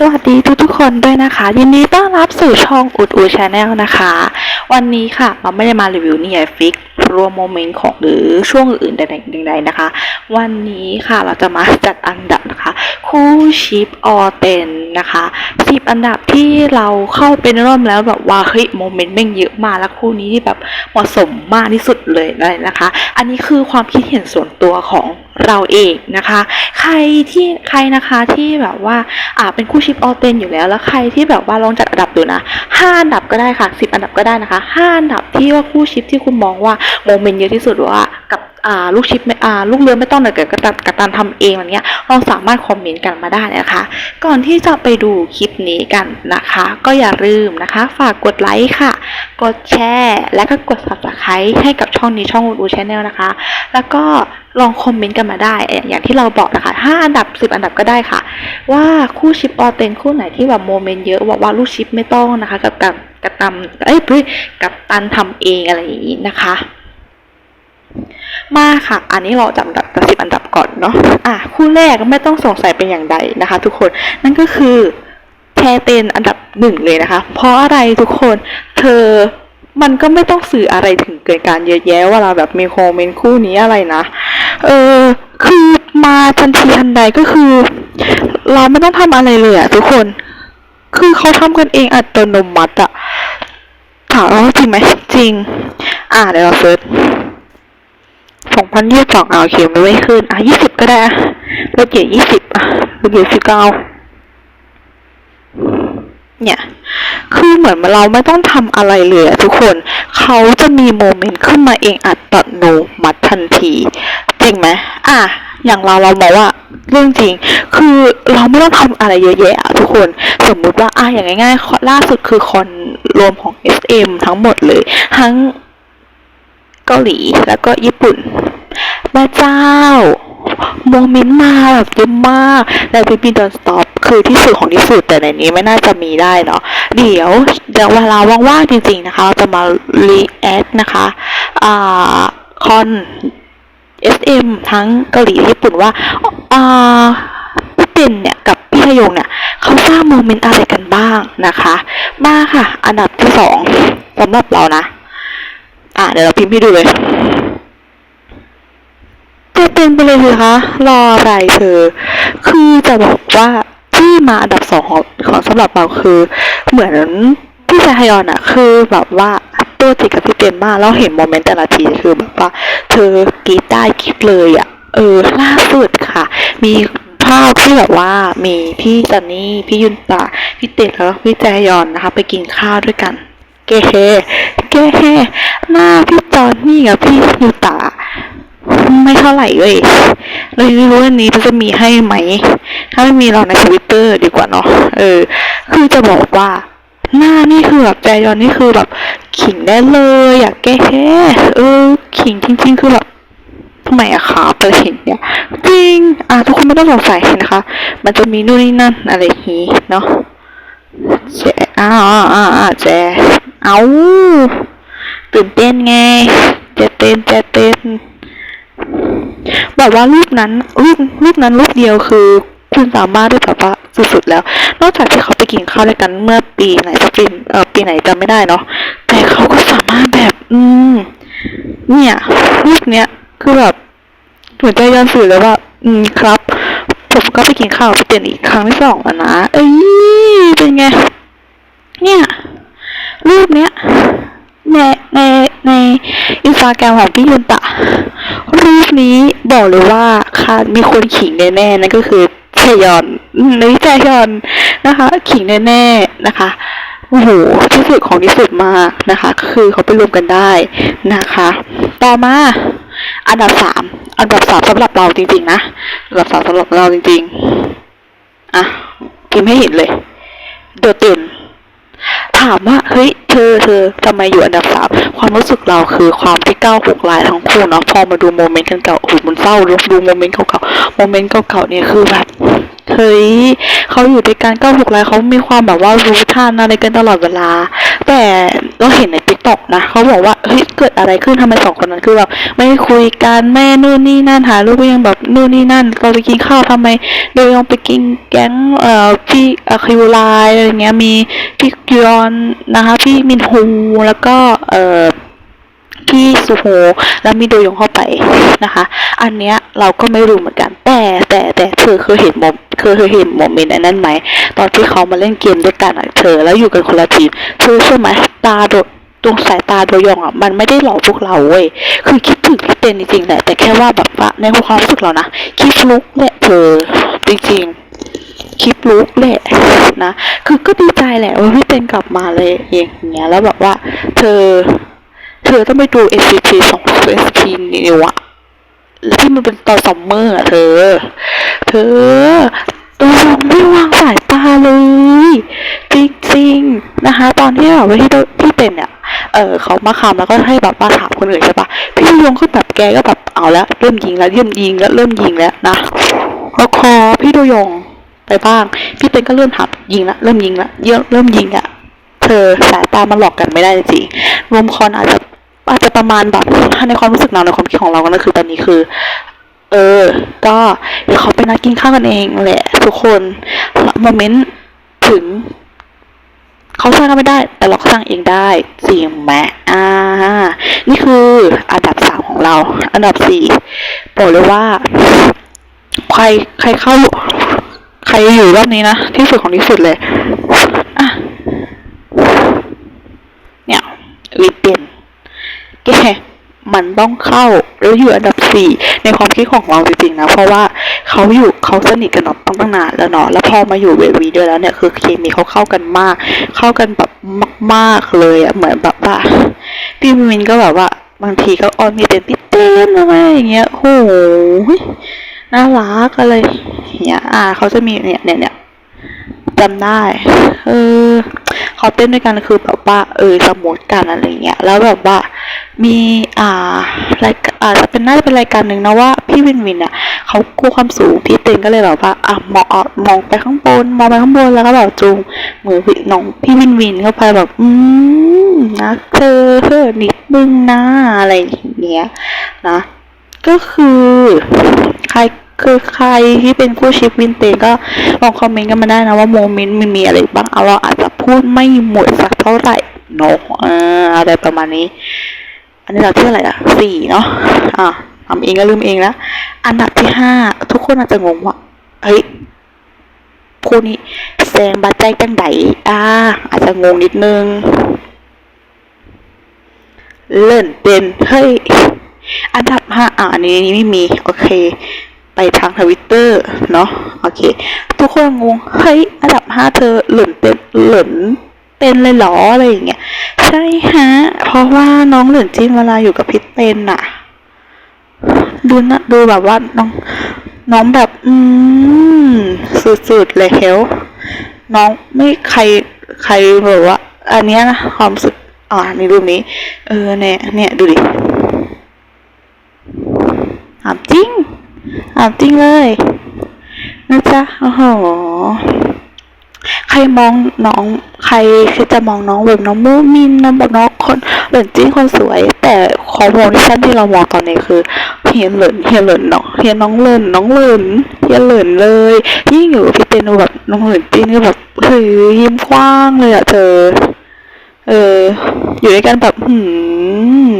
สวัสดีทุกทุกๆคนด้วยนะคะ ยินดีต้อนรับสู่ช่องอุดอูชาแนลนะคะ วันนี้ค่ะเราไม่ได้มารีวิวนิยายฟิกรวมโมเมนต์ของหรือช่วงอื่นใดๆนะคะ วันนี้ค่ะเราจะมาจัดอันดับนะคะ คู่ชิปออเตนนะคะสิบอันดับที่เราเข้าเป็นร่วมแล้วแบบว่าเฮ้ยโมเมนต์แม่งเยอะมากแล้วคู่นี้ที่แบบเหมาะสมมากที่สุดเลยนะคะ อันนี้คือความคิดเห็นส่วนตัวของ เราเองนะคะ ใครที่ใครนะคะที่แบบว่าอ่าเป็นคู่ชิปออเตนอยู่แล้ว แล้วใครที่แบบว่าลองจัดอันดับดูนะห้าอันดับก็ได้ค่ะสิบอันดับก็ได้นะคะห้าอันดับที่ว่าคู่ชิปที่คุณมองว่าโมเมนต์เยอะที่สุดว่ากับอ่า ลูกชิปไม่อ่าลูกเรือไม่ต้องเลยเกิดกับกับการทำเองอะไรเงี้ยเราสามารถคอมเมนต์กันมาได้นะคะ ก่อนที่จะไปดูคลิปนี้กันนะคะ ก็อย่าลืมนะคะ ฝากกดไลค์ค่ะ กดแชร์และก็กด subscribe ให้กับช่องนี้ช่องอูชแนลนะคะ แล้วก็ลองคอมเมนต์กันมาได้ อย่างที่เราบอกนะคะ5อันดับ10อันดับก็ได้ค่ะ ว่าคู่ชิปออเตนคู่ไหนที่แบบโมเมนต์เยอะบอกว่าลูกชิปไม่ต้องนะคะ กับกับกับตำเอ้ยเฮ้ยกับตันทำเองอะไรอย่างนี้นะคะ มาค่ะ อันนี้เราจับอันดับกับสิบอันดับก่อนเนาะ อะ คู่แรกไม่ต้องสงสัยเป็นอย่างใดนะคะ ทุกคน นั่นก็คือแพรเตนอันดับหนึ่งเลยนะคะ เพราะอะไรทุกคน เธอ มันก็ไม่ต้องสื่ออะไรถึงเกิดการเยอะแยะว่าเราแบบมีโมเมนต์คู่นี้อะไรนะ เออ คือมาทันทีทันใดก็คือ เราไม่ต้องทำอะไรเลยอะทุกคน คือเขาทำกันเองอัตโนมัติอะถามว่าจริงไหมจริง อ่าเดี๋ยวเราเซิร์ช สองพันยี่สิบสองเอาโอเคไม่ไม่ขึ้น อะยี่สิบก็ได้อะลเหยียยี่สิบอะลเหยียสิบเก้าเนี่ย คือเหมือนเราไม่ต้องทำอะไรเลยทุกคน เขาจะมีโมเมนต์ขึ้นมาเองอัตโนมัติทันที จริงไหมอะ อย่างเราเรามองว่าเรื่องจริง คือเราไม่ต้องทำอะไรเยอะแยะอะทุกคน สมมุติว่าอะอย่างง่ายๆล่าสุดคือคอนรวมของ SM ทั้งหมดเลย ทั้ง เกาหลี แล้วก็ญี่ปุ่นแม่เจ้าโมเมนต์มาแบบเยอะมากแล้วพิพีดอนสต็อปคือที่สุดของที่สุดแต่ในนี้ไม่น่าจะมีได้เนาะเดี๋ยวเดี๋ยวเวลาว่างๆจริงๆนะคะ เราจะมารีแอคนะคะอ่าคอน SM ทั้งเกาหลีญี่ปุ่นว่าอ่าพี่เป็นเนี่ยกับพี่พยงเนี่ยเขาสร้างโมเมนต์อะไรกันบ้างนะคะ มาค่ะ อันดับที่สองสำหรับเรานะ อะเดี๋ยวเราพิมพ์ให้ดูเลยจะเป็นไปเลยสิคะ รออะไรเธอ คือจะบอกว่าที่มาอันดับสองของของสำหรับเราคือ เหมือนพี่ชายฮยอนอะคือแบบว่าตัวติดกับพี่เต็มมากแล้วเห็นโมเมนต์แต่ละทีคือแบบว่า เธอกรีดได้กรีดเลยอะเออล่าสุดค่ะ มีภาพที่แบบว่ามีพี่จันนี่พี่ยุนตาพี่เต็ดแล้วพี่แจยอนนะคะ ไปกินข้าวด้วยกัน เกเฮ เกเฮหน้าพี่จอนนี่กับพี่ยูตาไม่เท่าไหร่เว้ยเราไม่รู้วันนี้จะมีให้ไหม ถ้าไม่มีเราในทวิตเตอร์ดีกว่าเนาะเออ คือจะบอกว่าหน้านี่คือแบบใจยอนนี่คือแบบขิงได้เลย อยากแก้แค่เออ ขิงจริง ๆ คือแบบทำไมอะคะเปิดเห็นเนี่ยจริง อะทุกคนไม่ต้องสงสัยนะคะ มันจะมีนู่นนี่นั่นอะไรอย่างนี้เนาะ แจอ้าวอ้าวอ้าวอ้าวแจเอาตื่นเต้นไง จะเต้นจะเต้นแบบว่ารูปนั้นรูปรูปนั้นรูปเดียวคือ คุณสามารถได้แบบว่าสุดๆแล้ว นอกจากที่เขาไปกินข้าวด้วยกันเมื่อปีไหนสักปีเออปีไหนจำไม่ได้เนาะแต่เขาก็สามารถแบบ อืม เนี่ยรูปเนี้ยคือแบบเหมือนใจย้อนสื่อเลยว่า อืมครับ ไปกินข้าวไปเปลี่ยนอีกครั้งที่สองแล้วนะ เอ้ยเป็นไง เนี่ย รูปเนี้ยในในในอินสตาแกรมของพี่ยุนตะ รูปนี้บอกเลยว่าคาดมีคนขิงแน่ๆนั่นก็คือชยอนนี่แจยอนนะคะ ขิงแน่ๆนะคะโอ้โหที่สุดของที่สุดมากนะคะ คือเขาไปรวมกันได้นะคะ ต่อมา อันดับสามอันดับสามสำหรับเราจริงๆนะอันดับสามสำหรับเราจริง ๆอะพิมพ์ให้เห็นเลยโดดเด่นถามว่าเฮ้ยเธอเธอทำไมอยู่อันดับสามความรู้สึกเราคือความที่ก้าวหกลายทั้งคู่เนาะพอมาดูโมเมนต์กันเก่าโอ้โหมันเศร้าดูดูโมเมนต์เก่าๆโมเมนต์เก่าๆเนี่ยคือแบบ เฮ้ยเขาอยู่ด้วยกันก็ถูกแล้วเขามีความแบบว่ารู้ทันอะไรกันตลอดเวลา แต่เราเห็นในติ๊กต็อกนะเขาบอกว่าเฮ้ยเกิดอะไรขึ้นทำไมสองคนนั้นคือแบบไม่คุยกันแม่นู่นนี่นั่นหาลูกก็ยังแบบนู่นนี่นั่นเราไปกินข้าวทำไมโดยยังไปกินแก๊งเอ่อพี่อคิวไลอะไรเงี้ยมีพี่ยอนนะคะพี่มินฮูแล้วก็เอ่อพี่สุโฮแล้วมีโดยงเข้าไปนะคะ อันเนี้ยเราก็ไม่รู้เหมือนกัน แต่แต่แต่เธอเคยเห็นโมเคยเคยเห็นโมเมนต์อันนั้นไหมตอนที่เขามาเล่นเกมด้วยกันอะเธอแล้วอยู่กันคนละทีมเธอเชื่อไหมตาโดตรงสายตาโดยองอะมันไม่ได้หลอกพวกเราเว้ยคือคิดถึงพี่เต้นจริงๆแหละแต่แค่ว่าแบบว่าในความรู้สึกเรานะคิดลุกแหละเธอจริงๆคลิปลุกแหละนะคือก็ดีใจแหละว่าพี่เต้นกลับมาเลยอย่างเงี้ยแล้วแบบว่า เธอ เธอต้องไปดู SCP สอง SCP นิวอะ แล้วที่มันเป็นตอนซัมเมอร์อะเธอ เธอตัวไม่วางสายตาเลย จริงๆนะคะ ตอนที่แบบว่าที่ที่เป็นเนี่ยเออเขามาคำแล้วก็ให้แบบมาถามคนอื่นใช่ปะพี่ยงก็แบบแกก็แบบเอาแล้วเริ่มยิงแล้วเริ่มยิงแล้วเริ่มยิงแล้วนะก็คอพี่ดูยงไปบ้าง พี่เป็นก็เริ่มถามยิงละเริ่มยิงละเยอะเริ่มยิงอะเธอสายตามันหลอกกันไม่ได้จริงๆรวมคอนอาจจะ อาจจะประมาณแบบในความรู้สึกเราในความคิดของเราก็คือตอนนี้คือ เออ ก็เดี๋ยวเขาไปนัดกินข้าวกันเองแหละทุกคนโมเมนต์ถึงเขาสร้างกันไม่ได้ แต่เราก็สร้างเองได้จริงไหมอ่า นี่คืออันดับสามของเรา อันดับสี่บอกเลยว่า ใครใครเข้า ใครอยู่รอบนี้นะ ที่สุดของที่สุดเลย อะ เนี่ยวิเป็น แกมันต้องเข้าแล้วอยู่อันดับสี่ในความคิดของเราจริงๆนะ เพราะว่าเขาอยู่เขาสนิทกันตั้งตั้งนานแล้วเนาะแล้วพอมาอยู่เววีด้วยแล้วเนี่ยคือเคมีเขาเข้ากันมาก เข้ากันแบบมากๆเลยอะเหมือนแบบว่าพี่มินก็แบบว่า บางทีก็ออนมีเป็นพี่เต้นอะไรอย่างเงี้ยโอ้โหน่ารักอะไรอย่างเงี้ยอ่าเขาจะมีเนี่ยเนี่ยเนี่ยจำได้ เออ เขาเต้นด้วยกันคือแบบว่าเออสมมติกันอะไรเงี้ยแล้วแบบว่ามีอ่ารายการอ่าจะเป็นน่าจะเป็นรายการหนึ่งนะว่าพี่วินวินอะเขากู้ความสูงพี่เต็งก็เลยแบบว่าอะมองอะมองไปข้างบนมองไปข้างบนแล้วก็แบบจูงมือพี่น้องพี่วินวินเข้าไปแบบอืมนะเธอเธอนิดนึงนะอะไรอย่างเงี้ยนะก็คือใครคือใครที่เป็นคู่ชิปวินเตก็ลองคอมเมนต์กันมาได้นะว่าโมเมนต์มันมีอะไรบ้างเอาเราอาจจะ พูดไม่หมดสักเท่าไหร่เนาะอ่าอะไรประมาณนี้ อันนี้เราที่เท่าไหร่อะสี่เนาะอ่าทำเองก็ลืมเองแล้วอันดับที่ห้าทุกคนอาจจะงงว่าเฮ้ยคู่นี้แซงบัตใจจังไดอ่าอาจจะงงนิดนึง เล่นเป็นเฮ้ยอันดับห้าอ่าอันนี้ไม่มี โอเค ไปทางทวิตเตอร์เนาะโอเค ทุกคนงงเฮ้ยอันดับห้าเธอหล่นเป็นหล่นเป็นเลยหรออะไรอย่างเงี้ยใช่ฮะ เพราะว่าน้องหล่นจิ้นเวลาอยู่กับพี่เต้นอะดูนะดูแบบว่าน้องน้องแบบอืมสุดๆเลยเฮลน้องไม่ใครใครแบบว่า อันเนี้ยนะความสึกอ่าในรูปนี้ เออเนี่ยเนี่ยดูดิถามจริง ถามจริงเลยนะจ๊ะโอ้โหใครมองน้องใครคือจะมองน้องแบบน้องมูมินน้องแบบน้องคนเหลินจิ้นคนสวย แต่คอมโพนิชันที่เรามองตอนนี้คือเฮียนเหลินเฮียนเหลินเนาะเฮียนน้องเหลินน้องเหลินเฮียนเหลินเลย ยิ่งอยู่พี่เตนูแบบน้องเหลินจิ้นก็แบบเฮ้ยยิ้มกว้างเลยอะเธอเออ อยู่ด้วยกันแบบหืม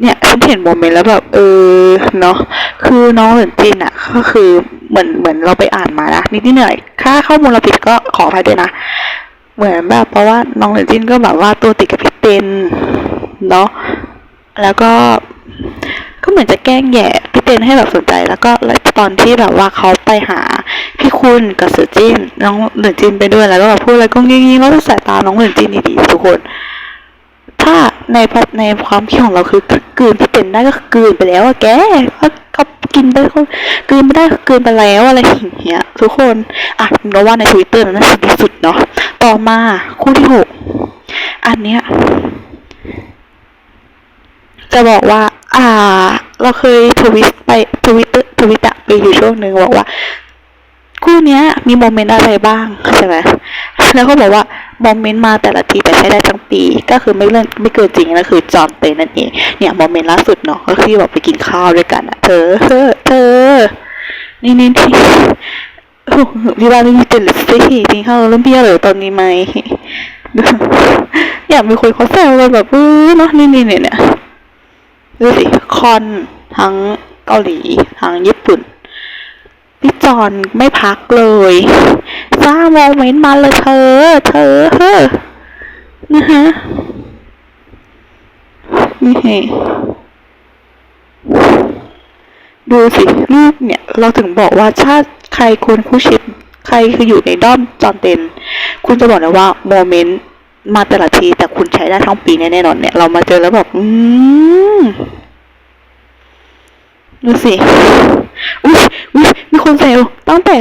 เนี่ยฉันเห็นโมเมนต์แล้วแบบเออเนาะคือน้องเหลินจินอะ ก็คือเหมือนเหมือนเราไปอ่านมานะนิดนิดหน่อยค่าข้อมูลเราผิดก็ขออภัยด้วยนะ เหมือนแบบเพราะว่าน้องเหลินจินก็แบบว่าตัวติดกับพี่เต้นเนาะแล้วก็ก็เหมือนจะแกล้งแย่พี่เต้นให้แบบสนใจ แล้วก็ตอนที่แบบว่าเขาไปหาพี่คุณกับสือจินน้องเหลินจินไปด้วยแล้วก็แบบพูดอะไรก็งิ้งๆแล้วก็สายตาน้องเหลินจินดีๆทุกคน ถ้าในพในความคิดของเราคือกืนที่เป็นได้ก็คือกืนไปแล้วอะแกก็ก็กินไปก็กืนไม่ได้ก็กืนไปแล้วอะไรอย่างเงี้ยทุกคนอะเราว่าในทวิตเตอร์นั้นสุดที่สุดเนาะต่อมาคู่ที่หกอันเนี้ยจะบอกว่า อ่า เราเคยทวิตไปทวิตทวิตอะไปอยู่ช่วงหนึ่งบอกว่า คู่เนี้ย มีโมเมนต์อะไรบ้างใช่ไหมแล้วก็บอกว่า โมเมนต์มาแต่ละทีแต่ใช้ได้ทั้งปี ก็คือไม่เรื่องไม่เกินจริงนะคือจอมเตนนั่นเอง เนี่ยโมเมนต์ล่าสุดเนาะก็คือแบบไปกินข้าวด้วยกันอะเธอเธอเธอนี่นี่ที่โอ้โหพี่ว่าไม่มีเป็นสิกินข้าวเริ่มเบี้ยเลยตอนนี้ไหมอยากมีคนเขาแซวกันแบบเออเนาะนี่นี่เนี่ยเนี่ยดูสิคอนทั้งเกาหลีทั้งญี่ปุ่น พี่จอนไม่พักเลยสร้างโมเมนต์มาเลยเธอ เธอเฮ้อนะฮะนี่เฮดูสิรูปเนี่ย เราถึงบอกว่าถ้าใครควรคู่ชิป ใครคืออยู่ในด้อมจอนเตนคุณจะบอกเลยว่าโมเมนต์มาแต่ละทีแต่คุณใช้ได้ทั้งปีแน่นอนเนี่ย เรามาเจอแล้วแบบ อืม ดูสิ อุ้ยอุ้ยมีคนแซวตั้งแต่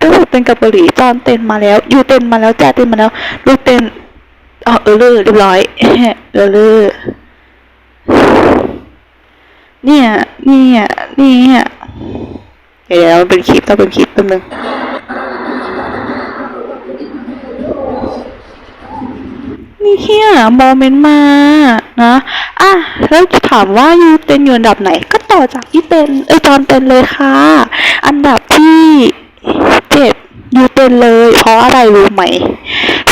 ตั้งแต่เป็นกับเกาหลีจอนเต้นมาแล้ว อยู่เต้นมาแล้วแจ๊เต้นมาแล้วลูกเต้นอ๋อเออเลอเรียบร้อยเออเลอเนี่ย เนี่ยเนี่ยเดี๋ยวเป็นคลิปต้องเป็นคลิปแป๊บนึงนี่เฮียโมเมนต์มา นะอะแล้วจะถามว่ายูเตนอยู่อันดับไหน ก็ต่อจากที่เป็นเออจอนเต็นเลยค่ะ อันดับที่เจ็ดยูเตนเลย เพราะอะไรรู้ไหม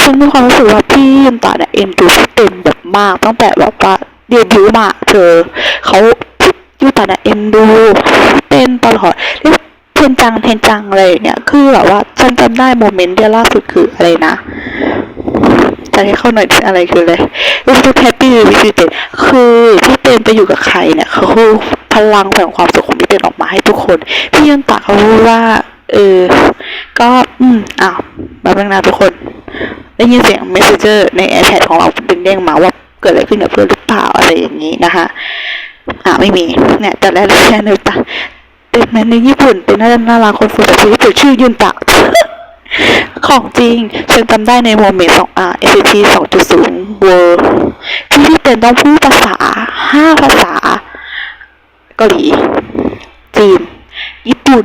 ฉันมีความรู้สึกว่าพี่ยินตาเนี่ยเอ็นดูพี่เต็นแบบมากตั้งแต่แบบว่าเดบิวต์มาเธอเขายูตาเนี่ยเอ็นดูเต็นตลอดเรียก เทนจังเทนจังอะไรอย่างเงี้ยคือแบบว่าฉันจำได้โมเมนต์เดียวล่าสุดคืออะไรนะจะให้เข้าหน่อยอะไรคืออะไรรู้สึกแฮปปี้เลยพี่เต้นคือพี่เต้นไปอยู่กับใครเนี่ยเขาคือพลังแห่งความสุขของพี่เต้นออกมาให้ทุกคน พี่ยันตาเขาพูดว่า เออ ก็อืมอ้าวมาบ้างนะทุกคน ได้ยินเสียง messenger ใน iPad ของเราดึงเด้งมาว่าเกิดอะไรขึ้นกับเพื่อนหรือเปล่าอะไรอย่างนี้นะคะอ่าไม่มีเนี่ยแต่แรกเลยนึกตา เต็มในญี่ปุ่น เป็นน่าน่ารักคนสุดที่ญี่ปุ่นชื่อยุนตะของจริงฉันจำได้ในโมเมนต์สองอ่า SCP สองจุดศูนย์เวอร์ที่พี่เป็นต้องพูดภาษาห้าภาษาเกาหลี จีน ญี่ปุ่น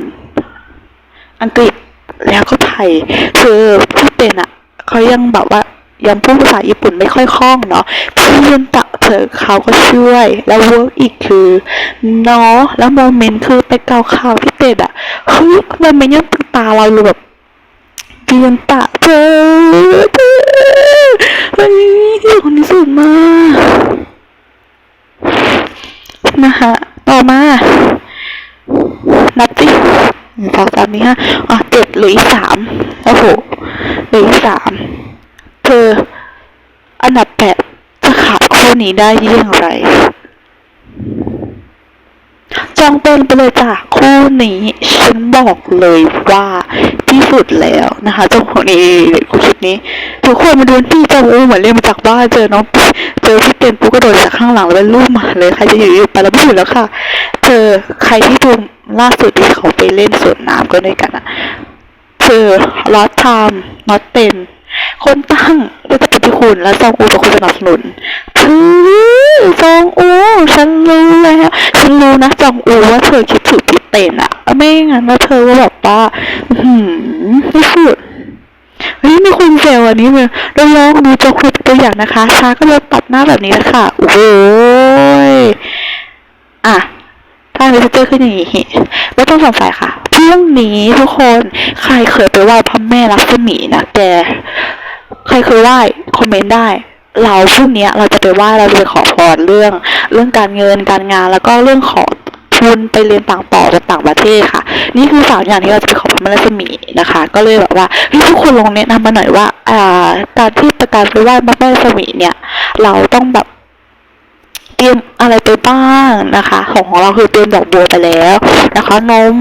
อังกฤษแล้วก็ไทยคือพี่เป็นอะเขายังแบบว่ายังพูดภาษาญี่ปุ่นไม่ค่อยคล่องเนาะพี่ยุนตะ เธอเขาก็ช่วย แล้วเวิร์กอีกคือเนาะแล้วโมเมนต์คือไปเกาข่าวพี่เป็ดอะเฮ้ยโมเมนต์ยังติดตาเราเลยแบบเพียนตะเธอเธอวันนี้ที่คนที่สุดมากนะคะต่อมานับสิหนึ่งสองสามนี้ฮะอะเจ็ดหลืออีกสามโอ้โหหลืออีกสามเธออันดับแปด จะขาดคู่นี้ได้อย่างไร จองเป็นไปเลยจ้ะคู่นี้ฉันบอกเลยว่าที่สุดแล้วนะคะเจ้าของนี้คู่ชุดนี้ทุกคนมาดูที่เจ้าอู้เหมือนเรียกมาจากบ้านเจอน้องเจอพี่เต็นปุ๊กก็โดดจากข้างหลังแล้วเป็นรูปหมาเลยใครจะอยู่อยู่ไปแล้วไม่อยู่แล้วค่ะ เจอใครที่ดูล่าสุดที่เขาไปเล่นสวนน้ำก็ด้วยกันอะเจอลอตไทม์นอตเต็น คนตั้งก็จะเป็นที่คุณและจองอูเป็นคนสนับสนุนคือจองอู ฉันรู้แล้วฉันรู้นะจองอูว่าเธอคิดถึงพี่เต้นอะไม่งั้นนะเธอก็แบบว่าหืมไม่สุดเฮ้ยมีคนเซลอันนี้เลยเราลองดูจองอูเป็นตัวอย่างนะคะช้าก็เลยตัดหน้าแบบนี้แหละค่ะโอ้ยอะ ถ้าเมสเซจขึ้นอย่างนี้ไม่ต้องสงสัยค่ะพรุ่งนี้ทุกคนใครเคยไปไหว้พระแม่ลักษมีนะแกใครเคยไหว้คอมเมนต์ได้ เราพรุ่งนี้เราจะไปไหว้เราจะไปขอพรเรื่อง เรื่องการเงินการงาน แล้วก็เรื่องขอทุนไปเรียนต่างต่อจากต่างประเทศค่ะ นี่คือสามอย่างที่เราจะไปขอพระแม่ลักษมีนะคะ ก็เลยแบบว่าเฮ้ทุกคนลองแนะนำมาหน่อยว่าอ่าการที่ประการไปไหว้พระแม่ลักษมีเนี่ย เราต้องแบบ เตรียมอะไรไปบ้างนะคะ ของของเราคือเตรียมดอกบัวไปแล้วนะคะ นม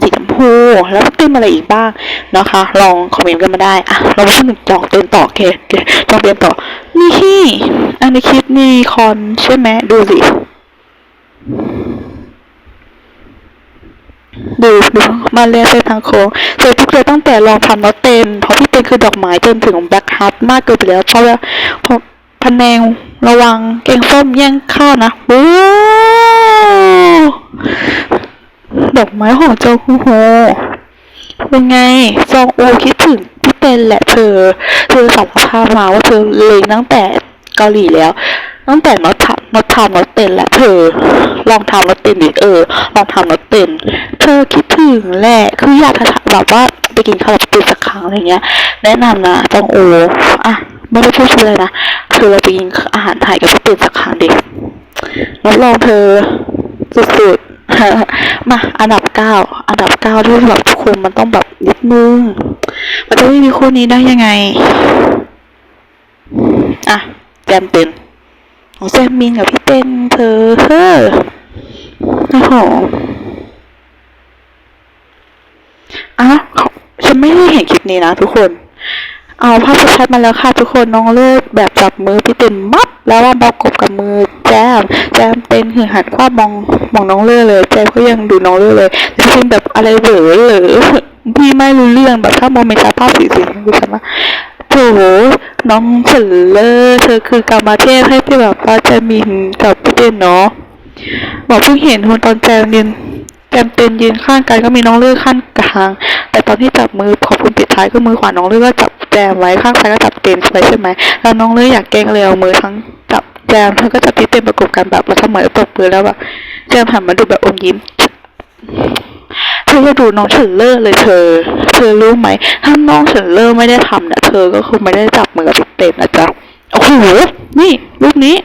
สีชมพูแล้วเตรียมอะไรอีกบ้างนะคะ ลองคอมเมนต์กันมาได้อะเรามาพูดถึงจองเต็มต่อโอเคจองเต็มต่อ นี่อันนี้คลิปมีคอนใช่ไหมดูสิดูดูมาเรียนเส้นทางโค้งเจทุกเจอตั้งแต่ลองทำแล้วเต็มเพราะพี่เต็มคือดอกไม้จนถึงแบ็คฮัทมากเกินไปแล้ว เพราะว่าเพราะพะแนง ระวังเก่งส้มแย่งข้าวนะโว้ยดอกไม้ของเจ้าคูโฮเป็นไงจองอูคิดถึงพี่เต้นแหละเธอ เธอสัมภาษณ์มาว่าเธอเลงตั้งแต่เกาหลีแล้ว ตั้งแต่น็อตทำน็อตทำน็อตเต้นแหละเธอ ลองทำน็อตเต้นดิเออ ลองทำน็อตเต้นเธอคิดถึงแหละคืออยากจะแบบว่าไปกินข้าวกับพี่สักครั้งอะไรเงี้ย แนะนำนะจองอูอะ ไม่ได้พูดชื่อเลยนะ คือเราไปกินอาหารไทยกับพี่เต้นสักครั้งดิรับรองเธอสุดๆ มาอันดับเก้า อันดับเก้าที่แบบทุกคนมันต้องแบบนิดนึง มันจะไม่มีคู่นี้ได้ยังไง อะแจมเป็นของแจมมินกับพี่เต้นเธอเฮ้อโอ้โหอะฉันไม่ได้เห็นคลิปนี้นะทุกคน เอาภาพชัดๆมาแล้วค่ะทุกคนน้องเลิกแบบจับมือพี่เต็มมัดแล้วว่าบอกกบกับมือแจมแจมเป็นคือหันคว้ามองมองน้องเลิกเลยแจมก็ยังดูน้องเลิกเลยแต่เป็นแบบอะไรเหวอเหรอพี่ไม่รู้เรื่องแบบถ้ามองเป็นชาภาพสีสีคือฉันว่าโถน้องเฉลเลอเธอคือกามาเทพให้พี่แบบว่าแจมินกับพี่เต็มเนาะบอกเพิ่งเห็นคนตอนแจมเรียนแจมเป็นยืนข้างกันก็มีน้องเลือกข้างกลางแต่ตอนที่จับมือขอบคุณปิดท้ายก็มือขวาน้องเลือกก็จับ แจมไว้ข้างซ้ายก็จับเต็นไว้ใช่ไหมแล้วน้องเลืออยากแกงเลยเอามือทั้งจับแจมเธอก็จับพี่เต็มประกบกันแบบแล้วเสมอตบมือแล้วแบบแจมหันมาดูแบบอมยิ้มเธอจะดูน้องเฉินเลอร์เลยเธอ เธอรู้ไหมถ้าน้องเฉินเลอร์ไม่ได้ทำเนี่ยเธอก็คงไม่ได้จับมือกับพี่เต็มนะจ๊ะโอ้โหนี่รูปนี้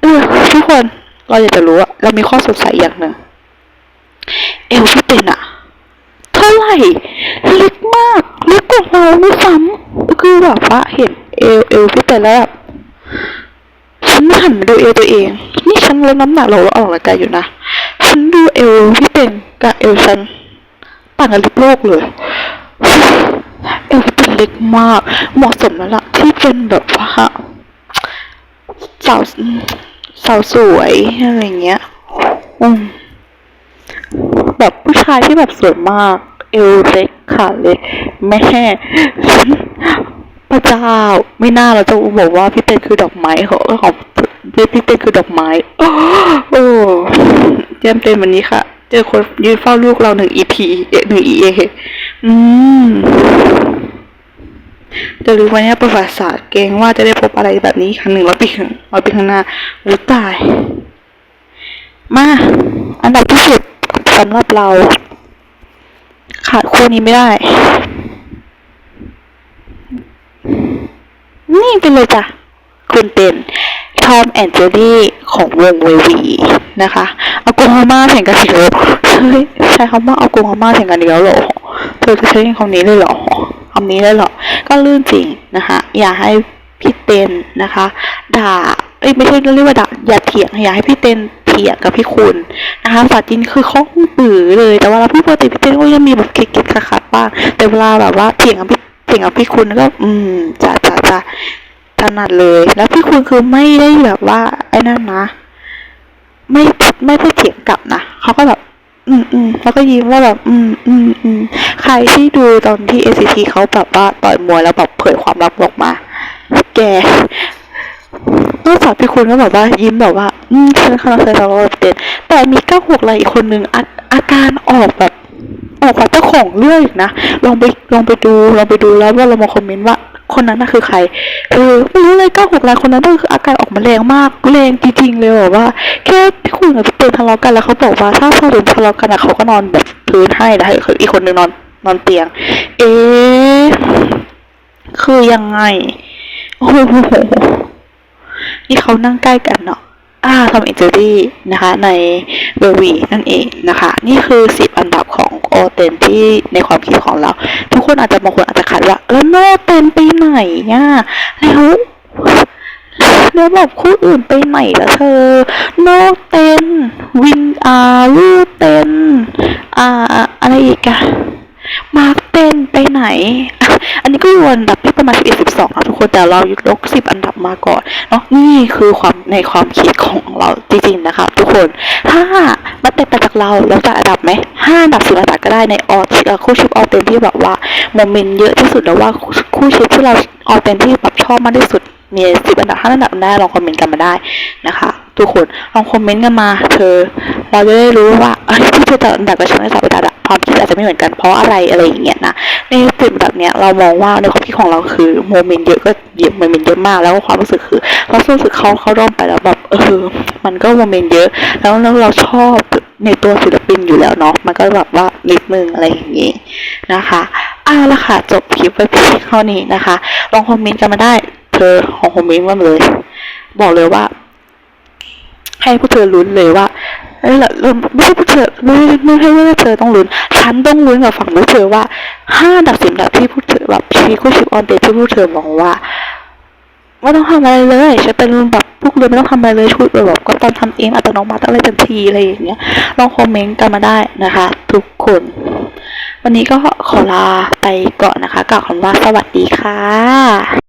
เออทุกคนเราอยากจะรู้อะเรามีข้อสงสัยอย่างหนึ่งเอลพี่เต็นอะ เท่าไหร่เล็กมากเล็กกว่าเราด้วยซ้ำคือแบบว่าเห็นเอลเอลพี่เต็นแล้วแบบฉันหันมาดูเอลตัวเอง นี่ฉันลดน้ำหนักเราออกกำลังกายอยู่นะฉันดูเอลพี่เต็นกับเอลฉันต่างกันลิบโลกเลยเอลพี่เต็นเล็กมากเหมาะสมแล้วล่ะที่เป็นแบบว่าสาวสาวสวยอะไรเงี้ยอืมแบบผู้ชายที่แบบสวยมาก เอวเล็กขาเล็กแม่พระเจ้าไม่น่าเราจะบอกว่าพี่เต้คือดอกไม้ของของพี่เต้คือดอกไม้โอ้เจมเต้นวันนี้ค่ะ เจอคนยืนเฝ้าลูกเราหนึ่งอีพีหนึ่งอีเออืมจะรู้วันนี้ประวัติศาสตร์เกรงว่าจะได้พบอะไรแบบนี้ครั้งหนึ่งร้อยปีข้างร้อยปีข้างหน้าวุ้ตาย มา อันดับที่สิบสำหรับเรา ขาดคู่นี้ไม่ได้ นี่เป็นเลยจ้ะ คุณเป็นทอมแอนเจลี่ของวงเววีนะคะเอากงฮาม่าแข่งกันอีกแล้วเฮ้ยใช้คำว่าเอากงฮาม่าแข่งกันอีกแล้วเหรอเธอจะใช้คำนี้เลยเหรอคำนี้เลยเหรอ ก็ลื่นจริงนะคะ อย่าให้พี่เต้นนะคะ ด่า เอ้ยไม่ใช่เรียกว่าดอย่าเถียงอย่าให้พี่เต้นเถียงกับพี่คุณนะคะฝาจินคือข้องปือเลย แต่วลาเราพี่ปกติพี่เต้นก็ยังมีแบบเก๊กๆขัดบ้างแต่เวลาแบบว่าเถียงกับพี่เถียงกับพี่คุณก็ อืมจะจะจะถนัดเลย แล้วพี่คุณคือไม่ได้แบบว่า ไอ้นั่นนะไม่ไม่ได้เถียงกลับนะเขาก็แบบ อืมอืมแล้วก็ยิ้มว่าแบบ อืมอืมอืมใครที่ดูตอนที่ ACT เขาแบบว่าต่อยมวยแล้วแบบเผยความลับออกมา แก นอกจากพี่คุณก็แบบว่ายิ้มแบบว่า อืมฉันคณะเคยทะเลาะกับเด็ดแต่มีเก้าหกอะไรอีกคนนึงอาอาการออกแบบ ออกกว่าเจ้าของเรื่องนะ ลองไปลองไปดูลองไปดูแล้วว่าเรามาคอมเมนต์ว่าคนนั้นน่ะคือใคร เออไม่รู้เลยเก้าหกรายคนนั้นก็คืออาการออกมาแรงมากแรงจริงๆเลยแบบว่า แค่พี่คุณกับพี่เตยทะเลาะกันแล้วเขาบอกว่าถ้าสรุปทะเลาะกันอะเขาก็นอนแบบพื้นให้แล้วอีกคนนึงนอนนอนเตียง เอ๊คือยังไง โอ้โห นี่เขานั่งใกล้กันเนาะอ่าทอมอินเจอรี่นะคะในเบอร์วีนั่นเองนะคะ นี่คือสิบอันดับของโอเตนที่ในความคิดของเรา ทุกคนอาจจะบางคนอาจจะขัดว่า แล้วโนเตนไปไหนอะแล้วแล้วแบบคู่อื่นไปไหนล่ะเธอ โนเตนวินอาลูเตนอ่าอะไรอีกอะ มาร์กเต้นไปไหน อันนี้ก็อยู่อันดับที่ประมาณ11 12นะทุกคนแต่เรายก10อันดับมาก่อนเนาะนี่คือความในความคิดของเราจริงๆนะคะทุกคนถ้ามาเต็มไปจากเราเราจะอันดับไหมห้าอันดับสิบอันดับก็ได้ในออเอ่คู่ชิปออเต็นที่แบบว่าโมเมนต์เยอะที่สุดแล้วว่าคู่ชิปที่เราออเต็นที่แบบชอบมากที่สุดมีสิบอันดับห้าอันดับได้ลองคอมเมนต์กันมาได้นะคะ ทุกคนลองคอมเมนต์กันมา เธอ เราจะได้รู้ว่าเอ้ยที่เธอจัดอับกับฉันในจัดอันดับความคิดอาจจะไม่เหมือนกันเพราะอะไรอะไรอย่างเงี้ยนะในสิบแบบเนี้ยเรามองว่าในความคิดของเราคือโมเมนต์เยอะก็เยอะโมเมนต์เยอะมากแล้วความรู้สึกคือ เรารู้สึกเขาเขาร้องไปแล้วแบบเออมันก็โมเมนต์เยอะแล้วแล้วเราชอบในตัวศิลปินอยู่แล้วเนาะมันก็แบบว่านิดนึงอะไรอย่างงี้นะคะเอาวละค่ะจบคลิปไปเพียงเท่านี้นะคะ ลองคอมเมนต์กันมาได้เธอของคอมเมนต์มาเลย บอกเลยว่า ให้พวกเธอลุ้นเลยว่าเอ้ยไม่ใช่พวกเธอไม่ไม่ใช่ว่าเธอต้องลุ้นฉันต้องลุ้นกับฝั่งพวกเธอว่าห้าดับสิบดับที่พวกเธอแบบชีคู่ชิปออนเดทที่พวกเธอมองว่าไม่ต้องทำอะไรเลยฉันเป็นแบบพวกเรือไม่ต้องทำอะไรเลยชุดแบบก็ตอนทำเองอัตโนมัติอะไรทันทีอะไรอย่างเงี้ยลองคอมเมนต์กันมาได้นะคะ ทุกคน วันนี้ก็ขอลาไปก่อนนะคะกล่าวคำว่าสวัสดีค่ะ